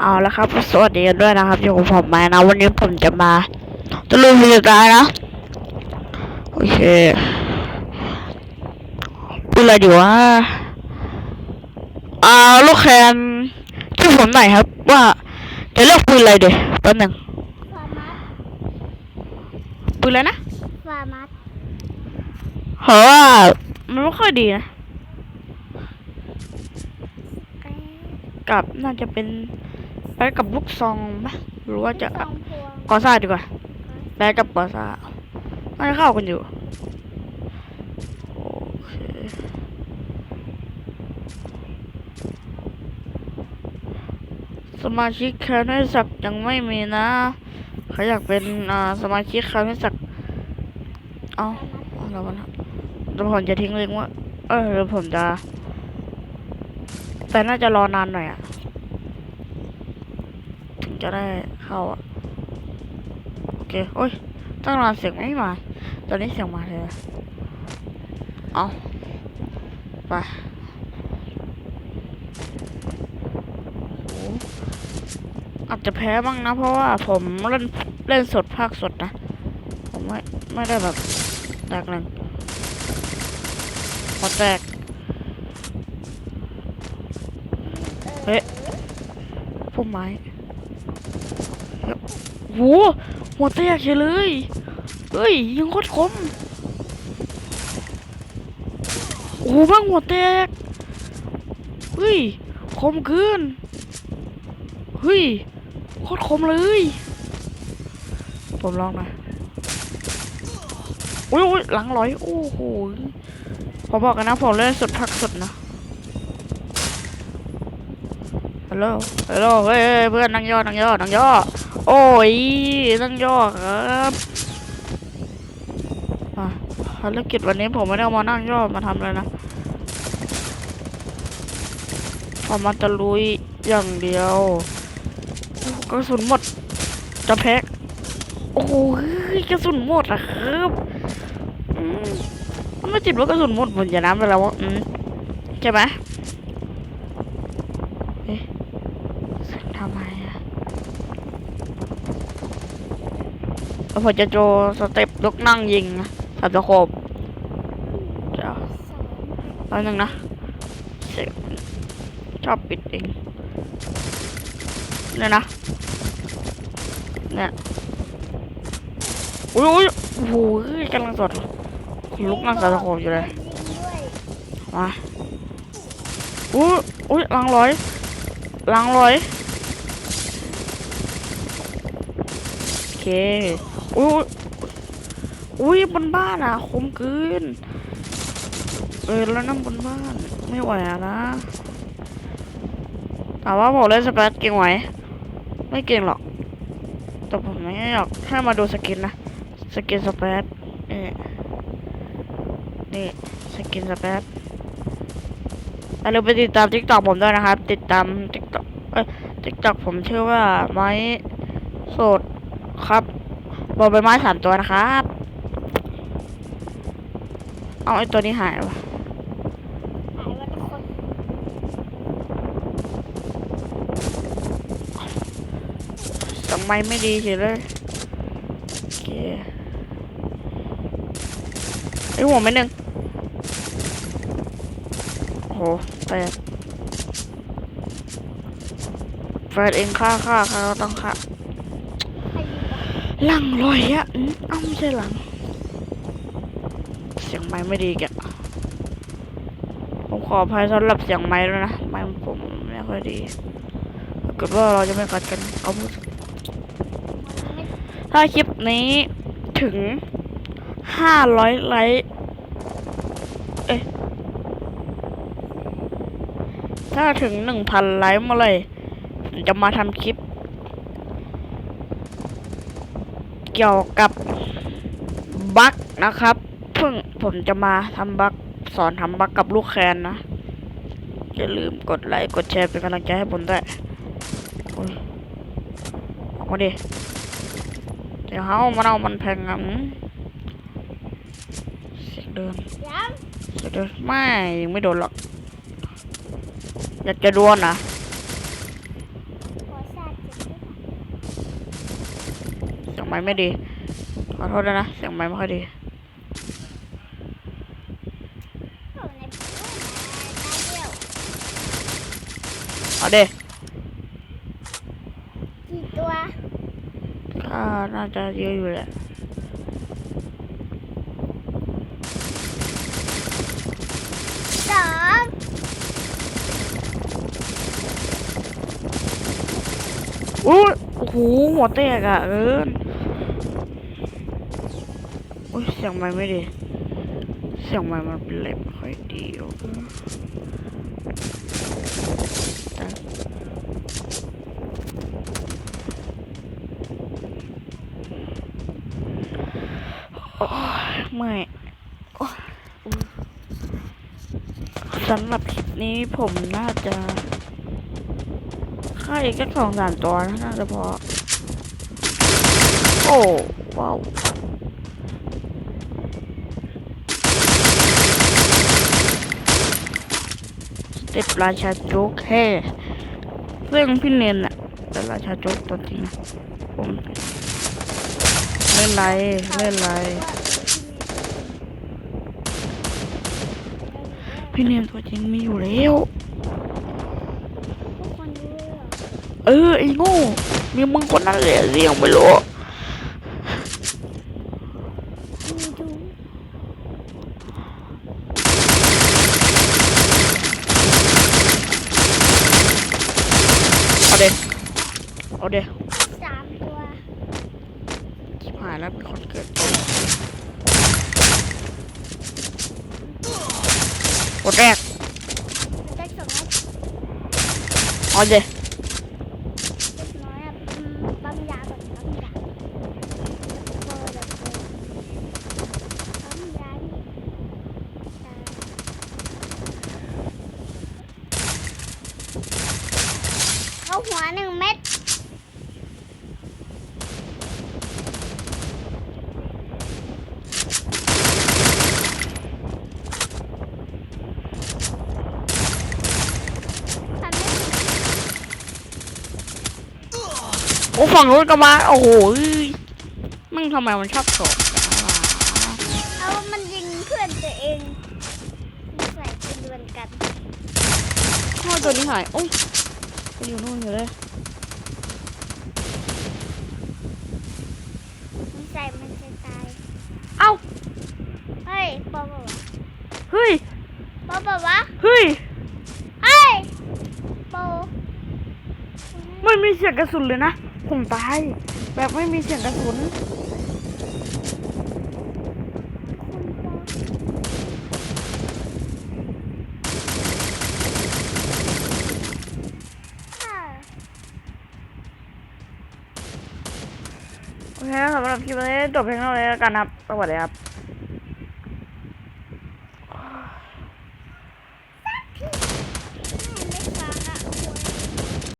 เอาละครับสวัสดีกันด้วยนะครับอยู่กับผมไม้นะ วันนี้ผมจะมาตะลุยมีกายนะ โอเคพูดอะไรดีวะอ่าลูกแคนช่วยผมหน่อยครับ ว่าจะเลือกปืนอะไรดีแป๊บหนึ่งฟามัสปืนอะไรนะฟามัสเพราะว่ามันไม่ค่อยดีนะกับน่าจะเป็น ไปกับลูกซองไหมหรือว่าจะสองพวงกอซ่าดีกว่าแบดกับกอซ่าน่าจะเข้ากันอยู่โอเคสมาชิกแคนให้สักยังไม่มีนะเขาอยากเป็นอ่าสมาชิกแคนให้สักเอาเอาแล้วมันเดี๋ยวผมจะทิ้งเลยว่าเออเดี๋ยวผมจะแต่น่าจะรอนานหน่อยอะถึง จะได้เข้าอะโอเคโอ้ยตั้งนานเสียงไม่มา ตอนนี้เสียงมาเลยเอาไปโอ้อาจจะแพ้บ้างนะ เพราะว่าผมเล่นเล่นสดภาคสดนะ ผมไม่ไม่ได้แบบแตกหนึ่งพอแตก เฮ้ยพุ่มไม้ โหหัวแตกเฉยเลยเฮ้ยยิงโคตรคมโอ้โหบ้างหัวแตกเฮ้ยคมเกินเฮ้ยโคตรคมเลย ผมลองน่อยอุ้ยอุ้ยหลังลอยโอ้โหผมบอกกันนะผมเล่นสดพักสดนะฮัลโหลฮัลโหลเฮ้ยเฮ้ยเพื่อนนั่งย่อนั่งย่อนั่งย่อ โอ้ยนั่งย่อครับภารกิจวันนี้ผมไม่ได้เอามานั่งย่อมาทำเลยนะผมมาตะลุยอย่างเดียวกระสุนหมดจะแพ็กโอ้ยกระสุนหมดอะครับมันไม่ติดว่ากระสุนหมดผมจะน้ำไปแล้วอืมใช่ไหม ทำไมอะ แล้วผมจะโจสเต็ปลุกนั่งยิงสับตะโขบเดี๋ยวแป๊บนึงนะชอบปิดเองเนี่ยนะเนี่ยอุ้ยอุ้ยโอ้โหกำลังสดลุกนั่งสับตะโขบอยู่เลยวยมาอุ้ยอุ้ยลังร้อยลังร้อย โอุ้ยอุ้ยบนบ้านอะคมเกินเออแล้วนั่งบนบ้านไม่ไหวอะนะถามว่าผมเล่นสเปซเก่งไหมไม่เก่งหรอก แต่ผมไม่อยากให้มาดูสกินนะ สกินสเปซนี่นี่สกินสเปซอย่าลืมไปติดตามทิกตอกผมด้วยนะครับ ติดตามทิกตอกเอ้ยทิกตอกผมชื่อว่าไม้โสด ครับบอลใบไม้สามตัวนะครับ เอาไอตัวนี้หายวะทุกคนสังไมไม่ดีเฉยเลยโอเคไอหัวไม่หนึ่งโอ้โหแปดแปดเองฆ่าฆ่าฆ่าเราต้องฆ่า หลังลอยอะอืมเอ้าไม่ใช่หลัง เสียงไม้ไม่ดีแกผมขออภัยสำหรับเสียงไม้ด้วยนะ ไม้ผมไม่ค่อยดีถ้าเกิดว่าเราจะไม่กัดกันเอามือมถ้าคลิปนี้ถึงห้าร้อยไลค์ เอ๊ะ ถ้าถึงหนึ่งพันไลค์เมื่อไหร่ผมจะมาทำคลิป เกี่ยวกับบั๊กนะครับ เพิ่งผมจะมาทำบั๊กสอนทำบั๊กกับลูกแคนนะ อย่าลืมกดไลค์กดแชร์เป็นกำลังใจให้ผมด้วยโอ้ยออกมาดิเดี๋ยวเฮามันเอามันแพงอะอืมเสียงเดินยังเสียงเดินไม่ยังไม่โดนหรอก อยากจะดวลนะ ขอส ไม้ไม่ดี ขอโทษด้วยนะ เสียงไม้ไม่ค่อยดีโอ้ในตาเดียวเอาเด้กี่ตัวก็น่าจะเยอะอยู่แหละ สองอุ้ยโอ้โหหัวแตกอะเอิน อ้ยเสียงไม้ไม่ดี เสียงไม้มันเป็นเล็บค่อยดีโอเคแต่โอ้ยเมื่อยโอ้ยสำหรับคลิปนี้ผมน่าจะฆ่าอีกแค่สองสามตัวนน่าจะพอ โอ้ว้าว ส เต็ปราชาโจ๊กแค่เรื่องพี่เนนอะแต่ราชาโจ๊กตัวจริงผมเล่นไรเล่นไรพี่เนนตัวจริงมีอยู่แล้วเอเออไอ้โง่มีมึงคนนั้นแหละเรียงไม่รู้ มีดู เอาเด็เอาเด็สามตัวชิบหายแล้วเป็นคนเกิดกดแรกมันได้สองนัดเอาเด็ เล็กน้อยอะอืมปั๊มยาแบบปั๊มยาเบอร์แบบเบอร์ปั๊มยานี่ตาเข้า หัวหนึ่งเม็ดทำไม่ถึงโอ้ฝั่งนู้นก็มาโอ้โหมึงทำไมมันชอบโฉบกันวะเอามันยิงเพื่อนตัวเองใส่เป็นดวลกันพ่อตัวนี้หายโอ้ย ไปอยู่นู่นอยู่เลยมันใส่มันจะตาย เอ้า เฮ้ยปอบอกวะเฮ้ย ปอบอกวะเฮ้ย เฮ้ยปอไม่มีเสียงกระสุนเลยนะ ผมตาย แบบไม่มีเสียงกระสุน คุณปออ่า โอเคสำหรับคลิปนี้จบเพียงเท่านี้แล้วกันครับ สวัสดีครับ